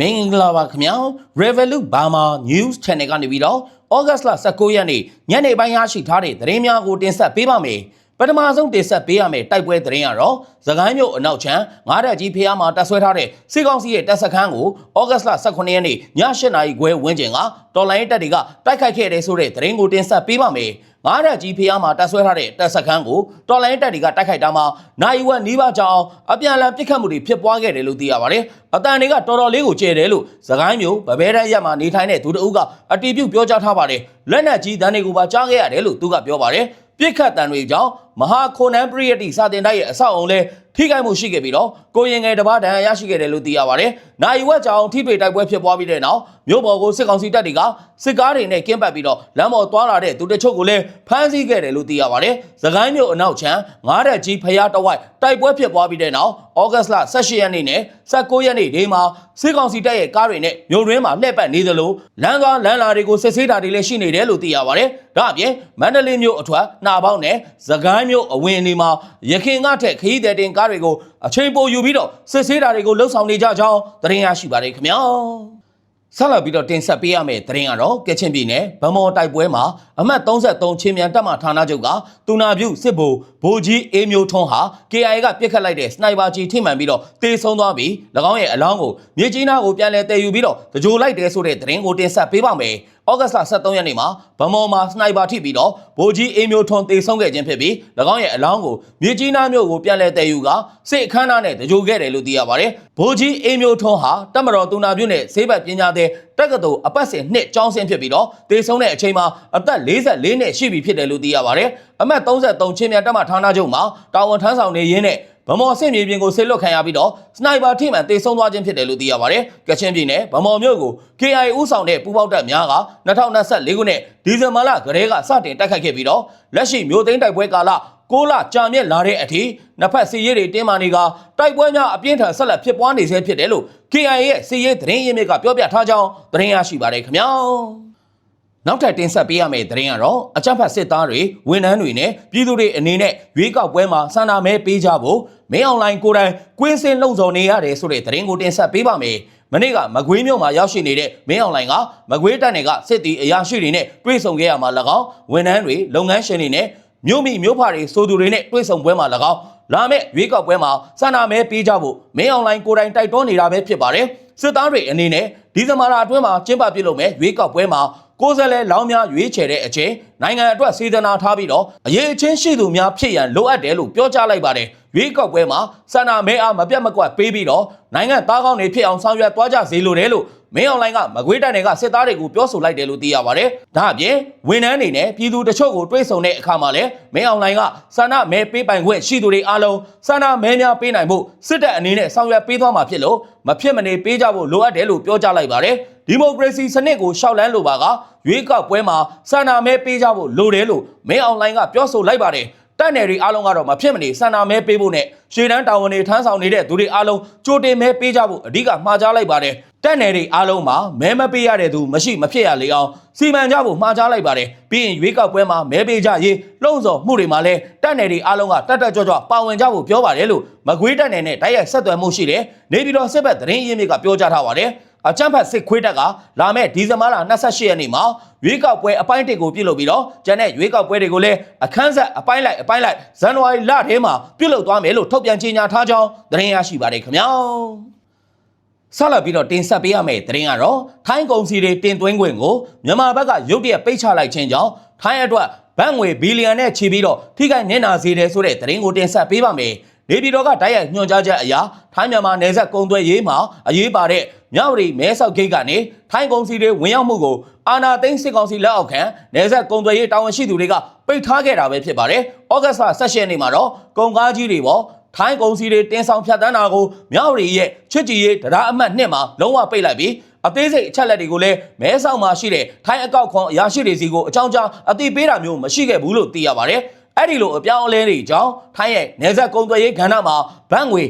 မင်္ဂလာပါခင်ဗျာ Revolut Burma News Channel ကနေပြီးတော့ဩဂတ်စ်လ19ရက်နေ့ညနေပိုင်းရရှိထားတဲ့သတင်းများကိုတင်ဆက်ပေးပါမယ်ပထမဆုံးတင်ဆက်ပေးရမယ့်တိုက်ပွဲသတင်းကတော့သခိုင်းမြို့အနောက်ချမ်းငားတက်ကြီးဖျားမှာတပ်ဆွဲထားတဲ့စစ်ကောင်စီရဲ့တပ်စခန်းကိုဩဂတ်စ်လ18ရက်နေ့ည8နာရီခွဲဝန်းကျင်ကတော်လိုင်းတပ်တွေကတိုက်ခိုက်ခဲ့တဲ့ဆိုတဲ့သတင်းကိုတင်ဆက်ပေးပါမယ် ငားရက်ကြီးဖျားမှာတပ်ဆွဲထားတဲ့တပ်စခန်းကိုတော်လိုင်းတပ်တွေကတိုက်ခိုက်တာမှာနိုင်ဝက်နီးပါးကြောင်အပြန်အလှန်ပစ်ခတ်မှုတွေဖြစ်ပွားခဲ့တယ်လို့သိရပါတယ်။အတန်တွေကတော်တော်လေးကိုကျဲတယ်လို့သခိုင်းမျိုးဗဘဲရက်ရက်မှာနေထိုင်တဲ့သူတအုပ်ကအတီးပြုတ်ပြောကြားထားပါတယ်။လက်နက်ကြီးတန်းတွေကိုပါကြားခဲ့ရတယ်လို့သူကပြောပါတယ်။ပြစ်ခတ်တန်တွေကြောင့်မဟာခိုနန်ပရိယတိစာတင်တိုက်ရဲ့အဆောက်အုံလဲထိခိုက်မှုရှိခဲ့ပြီးတော့ကိုရင်ငယ်တစ်ပါးဒဏ်ရာရရှိခဲ့တယ်လို့သိရပါတယ်။နိုင်ဝက်ကြောင်ထိတွေ့တိုက်ပွဲဖြစ်ပွားပြီးတဲ့နောက်မြို့ပေါ်ကိုစစ်ကောင်စီတပ်တွေကစစ်ကားတွေနဲ့ကင်းပတ်ပြီးတော့လမ်းပေါ်သွားလာတဲ့သူတချို့ကိုလည်းဖမ်းဆီးခဲ့တယ်လို့သိရပါတယ်။သခိုင်းမြို့အနောက်ချမ်းငားရက်ကြီးဖျားတဝိုက်တိုက်ပွဲဖြစ်ပွားပြီးတဲ့နောက်ဩဂတ်လ18ရက်နေ့နဲ့19ရက်နေ့ဒီမှာစစ်ကောင်စီတပ်ရဲ့ကားတွေနဲ့မြို့ရင်းမှာလှည့်ပတ်နေသလိုလမ်းသွားလမ်းလာတွေကိုစစ်ဆေးတာတွေလည်းရှိနေတယ်လို့သိရပါတယ်။ဒါအပြင်မန္တလေးမြို့အထွတ်နှာပေါင်းနဲ့သခိုင်းမြို့အဝင်အနီမှာရခင်ကထက်ခရီးသည်တင်ကားတွေကိုအချိန်ပိုယူပြီးတော့စစ်ဆေးတာတွေကိုလှုပ်ဆောင်နေကြကြောင်းသတင်းရရှိပါတယ်ခင်ဗျာ။ဆက်လက်ပြီးတော့တင်ဆက်ပေးရမယ့်သတင်းကတော့ကချင်ပြည်နယ်ဗမော်တိုက်ပွဲမှာအမှတ်33ချင်းမြန်တပ်မဌာနချုပ်ကတူနာပြုစစ်ဘိုလ်ဗိုလ်ကြီးအေးမျိုးထွန်းဟာ KIA ကပြစ်ခတ်လိုက်တဲ့စနိုက်ပါကြီးထိမှန်ပြီးတော့တေဆုံးသွားပြီး၎င်းရဲ့အလောင်းကိုမြေကြီးနားကိုပြန်လည်တည်ယူပြီးတော့တကြိုလိုက်တယ်ဆိုတဲ့သတင်းကိုတင်ဆက်ပေးပါမယ်။ဩဂတ်စ်လ23ရက်နေ့မှာဗမော်မှာစနိုက်ပါထိပြီးတော့ဗိုလ်ကြီးအေးမျိုးထွန်းတေဆုံးခဲ့ခြင်းဖြစ်ပြီး၎င်းရဲ့အလောင်းကိုမြေကြီးနားမြို့ကိုပြန်လည်တည်ယူကစစ်အခမ်းအနားနဲ့တကြိုခဲ့တယ်လို့သိရပါတယ်။ဗိုလ်ကြီးအေးမျိုးထွန်းဟာတပ်မတော်တူနာပြုနဲ့ဈေးဘက်ပညာသည်တက္ကသိုလ်အပတ်စဉ်နှစ်ကျောင်းဆင်းဖြစ်ပြီးတော့တေဆုံးတဲ့အချိန်မှာအသက်44နှစ်ရှိပြီဖြစ်တယ်လို့သိရပါတယ်။အမှတ်33ချင်းမြန်တပ်မဌာနချုပ်မှာတာဝန်ထမ်းဆောင်နေရင်းနဲ့ ဗမော်ဆင့်မြေပြင်ကိုဆေလွတ်ခံရပြီးတော့စနိုက်ပါထိမှန်တေဆုံးသွားခြင်းဖြစ်တယ်လို့သိရပါတယ်။ကချင်ပြည်နယ်ဗမော်မြို့ကို KIA ဦးဆောင်တဲ့ပူးပေါင်းတပ်များက2024ခုနှစ်ဒီဇင်ဘာလကတည်းကစတင်တိုက်ခိုက်ခဲ့ပြီးတော့လက်ရှိမြို့သိမ်းတိုက်ပွဲကာလ6လကြာမြင့်လာတဲ့အထိနှစ်ဖက်စီရေးတွေတင်းမာနေကတိုက်ပွဲများအပြင်းထန်ဆက်လက်ဖြစ်ပွားနေဆဲဖြစ်တယ်လို့ KIA ရဲ့စီရေးသတင်းရင်းမြစ်ကပြောပြထားကြောင်းသတင်းရရှိပါတယ်ခင်ဗျာ။ နောက်ထပ်တင်ဆက်ပေးရမယ့်သတင်းကတော့အကြမ်းဖက်စစ်သားတွေဝန်ထမ်းတွေနဲ့ပြည်သူတွေအနေနဲ့ရွေးကောက်ပွဲမှာဆန္ဒမဲပေးကြဖို့မင်းအွန်လိုင်းကိုယ်တိုင်ကွင်းစင်းလှုံ့ဆော်နေရတယ်ဆိုတဲ့သတင်းကိုတင်ဆက်ပေးပါမယ်။မနေ့ကမကွေးမြို့မှာရောက်ရှိနေတဲ့မင်းအွန်လိုင်းကမကွေးတပ်နယ်ကစစ်တီအရာရှိတွေနဲ့တွေ့ဆုံခဲ့ရမှာ၎င်းဝန်ထမ်းတွေလုပ်ငန်းရှင်တွေနဲ့မြို့မိမြို့ဖတွေစိုးသူတွေနဲ့တွေ့ဆုံပွဲမှာ၎င်းလာမယ့်ရွေးကောက်ပွဲမှာဆန္ဒမဲပေးကြဖို့မင်းအွန်လိုင်းကိုယ်တိုင်တိုက်တွန်းနေတာပဲဖြစ်ပါတယ်။စစ်သားတွေအနေနဲ့ဒီဇင်ဘာလအတွင်းမှာကျင်းပပြုလုပ်မဲ့ရွေးကောက်ပွဲမှာ ကိုယ်စားလှယ်လောင်းများရွေးချယ်တဲ့အချိန်နိုင်ငံအတွက်စေတနာထားပြီးတော့အရေးအချင်းရှိသူများဖြစ်ရန်လိုအပ်တယ်လို့ပြောကြားလိုက်ပါတယ်ရွေးကောက်ပွဲမှာဆန္ဒမဲအားမပြတ်မကွက်ပေးပြီးတော့နိုင်ငံသားကောင်းတွေဖြစ်အောင်ဆောင်ရွက်သွားကြစေလိုတယ်လို့မင်းအွန်လိုင်းကမကွေးတိုင်တွေကစစ်သားတွေကိုပြောဆိုလိုက်တယ်လို့သိရပါတယ်။ဒါအပြင်ဝန်ထမ်းတွေနဲ့ပြည်သူတချို့ကိုတွေးဆုံတဲ့အခါမှာလည်းမင်းအွန်လိုင်းကဆန္ဒမဲပေးပိုင်ခွင့်ရှိသူတွေအားလုံးဆန္ဒမဲများပေးနိုင်ဖို့စစ်တပ်အနေနဲ့ဆောင်ရွက်ပေးသွားမှာဖြစ်လို့မဖြစ်မနေပေးကြဖို့လိုအပ်တယ်လို့ပြောကြားလိုက်ပါတယ်။ဒီမိုကရေစီစနစ်ကိုရှောက်လန်းလိုပါက ရွေးကောက်ပွဲမှာဆန္ဒမဲပေးကြဖို့လိုတယ်လို့မင်းအွန်လိုင်းကပြောဆိုလိုက်ပါတယ်။တိုက်နယ်တွေအားလုံးကတော့မဖြစ်မနေဆန္ဒမဲပေးဖို့နဲ့ရှေ့တန်းတာဝန်တွေထမ်းဆောင်နေတဲ့သူတွေအားလုံးကြိုတင်မဲပေးကြဖို့အဓိကမှာကြားလိုက်ပါတယ်တက်နယ်တွေအားလုံးမှာမဲမပေးရတဲ့သူမရှိမဖြစ်ရလေအောင်စီမံကြဖို့မှာကြားလိုက်ပါတယ်ပြီးရင်ရွေးကောက်ပွဲမှာမဲပေးကြရေးလှုံ့ဆော်မှုတွေမှာလည်းတက်နယ်တွေအားလုံးကတက်တက်ကြွကြွပါဝင်ကြဖို့ပြောပါတယ်လို့မကွေးတက်နယ်နဲ့တိုက်ရိုက်ဆက်သွယ်မှုရှိတယ်နေပြည်တော်စစ်ဘက်သတင်းရင်းမြစ်ကပြောကြားထားပါတယ် အကြမ်းဖက်စစ်ခွေးတက်ကလာမယ့်ဒီဇင်ဘာလ28ရက်နေ့မှာရွေးကောက်ပွဲအပိုင်းတစ်ကိုပြုလုပ်ပြီးတော့ကျန်တဲ့ရွေးကောက်ပွဲတွေကိုလည်းအခန်းဆက်အပိုင်းလိုက်အပိုင်းလိုက်ဇန်နဝါရီလထဲမှာပြုလုပ်သွားမယ်လို့ထုတ်ပြန်ကြေညာထားကြောင်းသတင်းရရှိပါတယ်ခင်ဗျာဆက်လက်ပြီးတော့တင်ဆက်ပေးရမယ့်သတင်းကတော့ထိုင်းကုန်စီတွေတင်သွင်းခွင့်ကိုမြန်မာဘက်ကရုတ်တရက်ပိတ်ချလိုက်ခြင်းကြောင့်ထိုင်းအတွက်ဘတ်ငွေဘီလီယံနဲ့ချီပြီးတော့ထိခိုက်နစ်နာစေတယ်ဆိုတဲ့သတင်းကိုတင်ဆက်ပေးပါမယ်။ နေပြည်တော်ကတိုက်ရိုက်ညွှန်ကြားချက်အရာထိုင်းမြန်မာနယ်စပ်ကုန်သွယ်ရေးမှာအရေးပါတဲ့မြဝတီမဲဆောက်ဂိတ်ကနေထိုင်းကုန်စီတွေဝင်ရောက်မှုကိုအာနာသိန်းစစ်ကောင်စီလက်အောက်ခံနယ်စပ်ကုန်သွယ်ရေးတာဝန်ရှိသူတွေကပိတ်ထားခဲ့တာပဲဖြစ်ပါတယ်။ဩဂတ်စ်လ16ရက်နေ့မှာတော့ကုန်ကားကြီးတွေပေါ်ထိုင်းကုန်စီတွေတင်းဆောင်ဖြတ်တန်းတာကိုမြဝတီရဲ့ချစ်ကြည်ရေးတရားအမှတ်နှစ်မှာလုံးဝပိတ်လိုက်ပြီးအသေးစိတ်အချက်လက်တွေကိုလည်းမဲဆောက်မှာရှိတဲ့ထိုင်းအကောက်ခွန်အရာရှိတွေစီကိုအကြောင်းကြားအသိပေးတာမျိုးမရှိခဲ့ဘူးလို့သိရပါတယ်။ အဲ့ဒီလိုအပြောင်းအလဲတွေကြောင့်ထိုင်းရဲ့နေဆက်ကုန်သွယ်ရေးကဏ္ဍမှာဘတ်ငွေ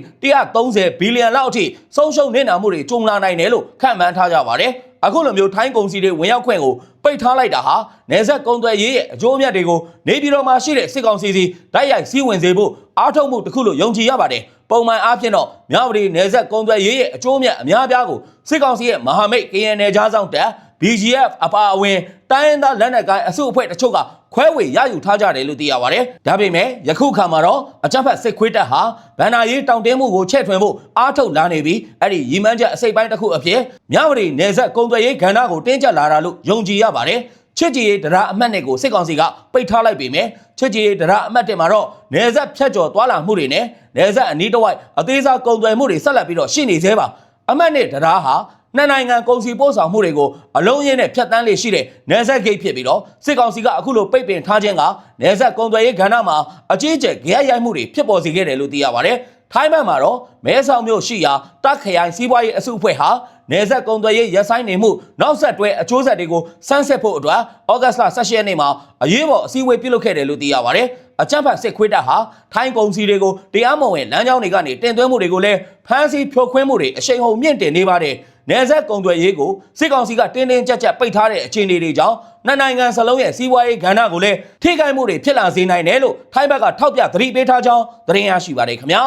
130ဘီလီယံလောက်အထိဆုံးရှုံးနေတာမှုတွေကြုံလာနိုင်တယ်လို့ခန့်မှန်းထားကြပါတယ်။အခုလိုမျိုးထိုင်းကုန်စီတွေဝင်ရောက်ခွင့်ကိုပိတ်ထားလိုက်တာဟာနေဆက်ကုန်သွယ်ရေးရဲ့အကျိုးအမြတ်တွေကိုနေပြည်တော်မှာရှိတဲ့စစ်ကောင်စီစီတိုက်ရိုက်စီးဝင်စေဖို့အားထုတ်မှုတစ်ခုလို့ယုံကြည်ရပါတယ်ပုံမှန်အားဖြင့်တော့မြဝတီနယ်စပ်ကုန်သွယ်ရေးရဲ့အကျိုးအမြတ်အများအပြားကိုစစ်ကောင်စီရဲ့မဟာမိတ် KNL ကြားဆောင်တပ် BGF အပါအဝင်တိုင်းရင်းသားလက်နက်ကိုင်အစုအဖွဲ့တချို့ကခွဲဝေရယူထားကြတယ်လို့သိရပါတယ်။ဒါပေမဲ့ယခုခါမှာတော့အကြမ်းဖက်စစ်ခွေးတပ်ဟာဗန္နာရေးတောင်တင်းမှုကိုချဲ့ထွင်ဖို့အားထုတ်လာနေပြီးအဲ့ဒီရီမန်းချက်အစိပ်ပိုင်းတစ်ခုအဖြစ်မြဝတီနယ်စပ်ကုန်သွယ်ရေးကဏ္ဍကိုတင်းကျပ်လာတာလို့ယုံကြည်ရပါတယ်။ချစ်ကြည်ရေးဒရာအမှတ်နဲ့ကိုစစ်ကောင်စီကပိတ်ထားလိုက်ပေမဲ့ချစ်ကြည်ရေးဒရာအမှတ်တင်မှာတော့နယ်စပ်ဖြတ်ကျော်သွားလာမှုတွေနဲ့နယ်စပ်အနီးတစ်ဝိုက်အသေးစားကုန်သွယ်မှုတွေဆက်လက်ပြီးတော့ရှိနေသေးပါအမှတ်နဲ့ဒရာဟာ နှစ်နိုင်ငံကုန်စည်ပို့ဆောင်မှုတွေကိုအလုံးရင်းနဲ့ဖြတ်တန်းလေးရှိတဲ့နယ်စပ်ဂိတ်ဖြစ်ပြီးတော့စစ်ကောင်စီကအခုလိုပိတ်ပင်ထားခြင်းကနယ်စပ်ကုန်သွယ်ရေးကဏ္ဍမှာအကြီးအကျယ်ကြရိုက်မှုတွေဖြစ်ပေါ်စေခဲ့တယ်လို့သိရပါတယ်ထိုင်းဘက်မှာတော့မဲဆောက်မြို့ရှိရာတပ်ခရိုင်စီးပွားရေးအစုအဖွဲ့ဟာနယ်စပ်ကုန်သွယ်ရေးရပ်ဆိုင်းနေမှုနောက်ဆက်တွဲအကျိုးဆက်တွေကိုစမ်းစစ်ဖို့အတွက်ဩဂတ်စ်လ16ရက်နေ့မှာအရေးပေါ်အစည်းအဝေးပြုလုပ်ခဲ့တယ်လို့သိရပါတယ်အကြမ်းဖက်စစ်ခွေးတပ်ဟာထိုင်းကုန်စည်တွေကိုတရားမဝင်လမ်းကြောင်းတွေကနေတင်သွင်းမှုတွေကိုလည်းဖမ်းဆီးဖြိုခွင်းမှုတွေအရှိန်ဟုန်မြင့်တင်နေပါတယ် နယ်စပ်ကုန်သွယ်ရေးကိုစစ်ကောင်စီကတင်းတင်းကြပ်ကြပ်ပိတ်ထားတဲ့အခြေအနေတွေကြောင့်နှစ်နိုင်ငံစလုံးရဲ့စီးပွားရေးကဏ္ဍကိုလည်းထိခိုက်မှုတွေဖြစ်လာစေနိုင်တယ်လို့ထိုင်းဘက်ကထောက်ပြသတိပေးထားကြောင်းသတင်းရရှိပါတယ်ခင်ဗျာ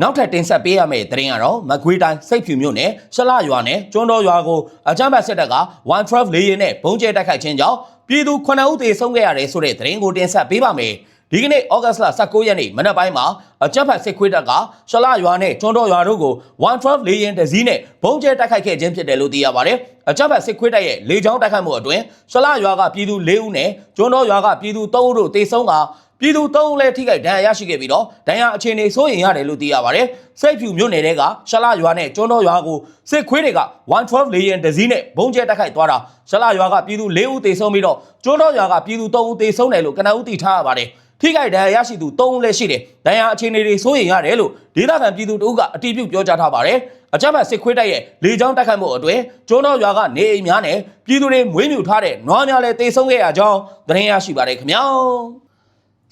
နောက်ထပ်တင်ဆက်ပေးရမယ့်သတင်းကတော့မကွေးတိုင်းစိတ်ဖြူမြို့နယ်ရှလရွာနဲ့ကျွန်းတော်ရွာကိုအကြမ်းဖက်စစ်တပ်က112လေယာဉ်နဲ့ဘုံကျဲတိုက်ခိုက်ခြင်းကြောင့်ပြည်သူ9ဦးသေဆုံးခဲ့ရတယ်ဆိုတဲ့သတင်းကိုတင်ဆက်ပေးပါမယ်။ ဒီကနေ့ဩဂတ်စ်လ19ရက်နေ့မနက်ပိုင်းမှာအကြမ်းဖက်စစ်ခွေးတပ်ကရှလရွာနဲ့ကျွန်းတော်ရွာတို့ကို112လေယာဉ်တစ်စီးနဲ့ဘုံကျဲတိုက်ခိုက်ခဲ့ခြင်းဖြစ်တယ်လို့သိရပါတယ်။အကြမ်းဖက်စစ်ခွေးတပ်ရဲ့လေကြောင်းတိုက်ခိုက်မှုအတွင်းရှလရွာကပြည်သူ၄ဦးနဲ့ကျွန်းတော်ရွာကပြည်သူ၃ဦးတို့သေဆုံးကပြည်သူ၃ဦးလည်းထိခိုက်ဒဏ်ရာရရှိခဲ့ပြီးတော့ဒဏ်ရာအခြေအနေစိုးရင်ရတယ်လို့သိရပါတယ်။စိတ်ဖြူမြို့နယ်တဲကရှလရွာနဲ့ကျွန်းတော်ရွာကိုစစ်ခွေးတွေက112လေယာဉ်တစ်စီးနဲ့ဘုံကျဲတိုက်ခိုက်သွားတာရှလရွာကပြည်သူ၄ဦးသေဆုံးပြီးတော့ကျွန်းတော်ရွာကပြည်သူ၃ဦးသေဆုံးတယ်လို့ကနအူးသိထားရပါတယ်။ ထိခိုက်ဒဏ်ရာရရှိသူ၃ဦးလည်းရှိတယ်။ဒဏ်ရာအခြေအနေတွေစိုးရင်ရတယ်လို့ဒေသခံပြည်သူတို့ကအတည်ပြုပြောကြားထားပါတယ်။အကြမ်းဖက်စစ်ခွေးတိုက်ရဲ့လေကြောင်းတိုက်ခိုက်မှုအတွင်းကျွန်းတော်ရွာကနေအိမ်များနဲ့ပြည်သူတွေမွေးမြူထားတဲ့နွားများလည်းသေဆုံးခဲ့ရကြောင်းသတင်းရရှိပါတယ်ခင်ဗျာ။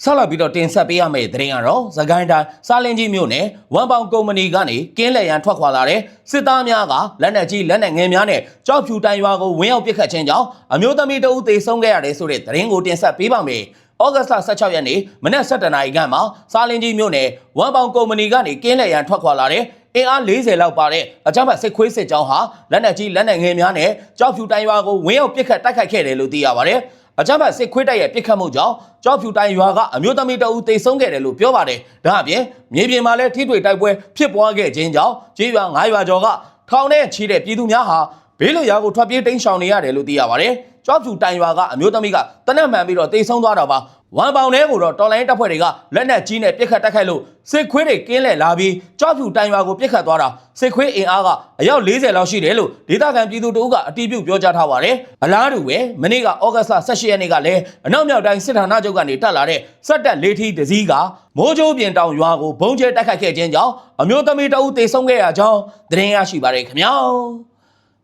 ဆက်လက်ပြီးတော့တင်ဆက်ပေးရမယ့်သတင်းကတော့သကိုင်းတိုင်းစာလင်းကြီးမြို့နယ်ဝမ်ပေါင်ကုမ္ပဏီကနေကင်းလက်ရန်ထွက်ခွာလာတဲ့စစ်သားများကလက်နက်ကြီးလက်နက်ငယ်များနဲ့ကြောက်ဖြူတိုင်ရွာကိုဝင်းရောက်ပစ်ခတ်ခြင်းကြောင့်အမျိုးသမီးတဦးသေဆုံးခဲ့ရတယ်ဆိုတဲ့သတင်းကိုတင်ဆက်ပေးပါမယ်။ ဩဂတ်စ်လ16ရက်နေ့မနက်7:00နာရီခန့်မှာစာလင်းကြီးမြို့နယ်ဝမ်ပေါင်ကုမ္ပဏီကနေကင်းလက်ရန်ထွက်ခွာလာတဲ့အင်အား40လောက်ပါတဲ့အကြမ်းဖက်စစ်ခွေးစစ်ကြောင်းဟာလက်နက်ကြီးလက်နက်ငယ်များနဲ့ကြောက်ဖြူတိုင်ရွာကိုဝင်းရောက်ပစ်ခတ်တိုက်ခိုက်ခဲ့တယ်လို့သိရပါတယ်။အကြမ်းဖက်စစ်ခွေးတိုက်ရဲ့ပြစ်ခတ်မှုကြောင့်ကြောက်ဖြူတိုင်ရွာကအမျိုးသမီးတအူသေဆုံးခဲ့တယ်လို့ပြောပါတယ်။ဒါအပြင်မြေပြင်မှာလည်းထိတွေ့တိုက်ပွဲဖြစ်ပွားခဲ့ခြင်းကြောင့်ကြေးရွာ9ရွာကျော်ကထောင်နဲ့ချီတဲ့ပြည်သူများဟာဘေးလွတ်ရာကိုထွက်ပြေးတိမ်းရှောင်နေရတယ်လို့သိရပါတယ်။ ကြောက်ဖြူတိုင်ရွာကအမျိုးသမီးကတနက်မှန်ပြီးတော့သေဆုံးသွားတာပါ။ဝမ်ပေါင်ထဲကိုတော့တော်လိုင်းတပ်ဖွဲ့တွေကလက်နက်ကြီးနဲ့ပစ်ခတ်တိုက်ခိုက်လို့စစ်ခွေးတွေကင်းလဲလာပြီးကြောက်ဖြူတိုင်ရွာကိုပစ်ခတ်သွားတာစစ်ခွေးအင်အားကအယောက်40လောက်ရှိတယ်လို့ဒေသခံပြည်သူတို့ကအတည်ပြုပြောကြားထားပါတယ်။အလားတူပဲမနေ့ကဩဂတ်စ်လ18ရက်နေ့ကလည်းအနောက်မြောက်တိုင်းစစ်ဌာနချုပ်ကနေတက်လာတဲ့စက်တက်လေးထီးတစည်းကမိုးကြိုးပြင်တောင်ရွာကိုဘုံကျဲတိုက်ခိုက်ခဲ့ခြင်းကြောင့်အမျိုးသမီးတအုပ်သေဆုံးခဲ့ရကြောင်းသတင်းရရှိပါတယ်ခင်ဗျာ။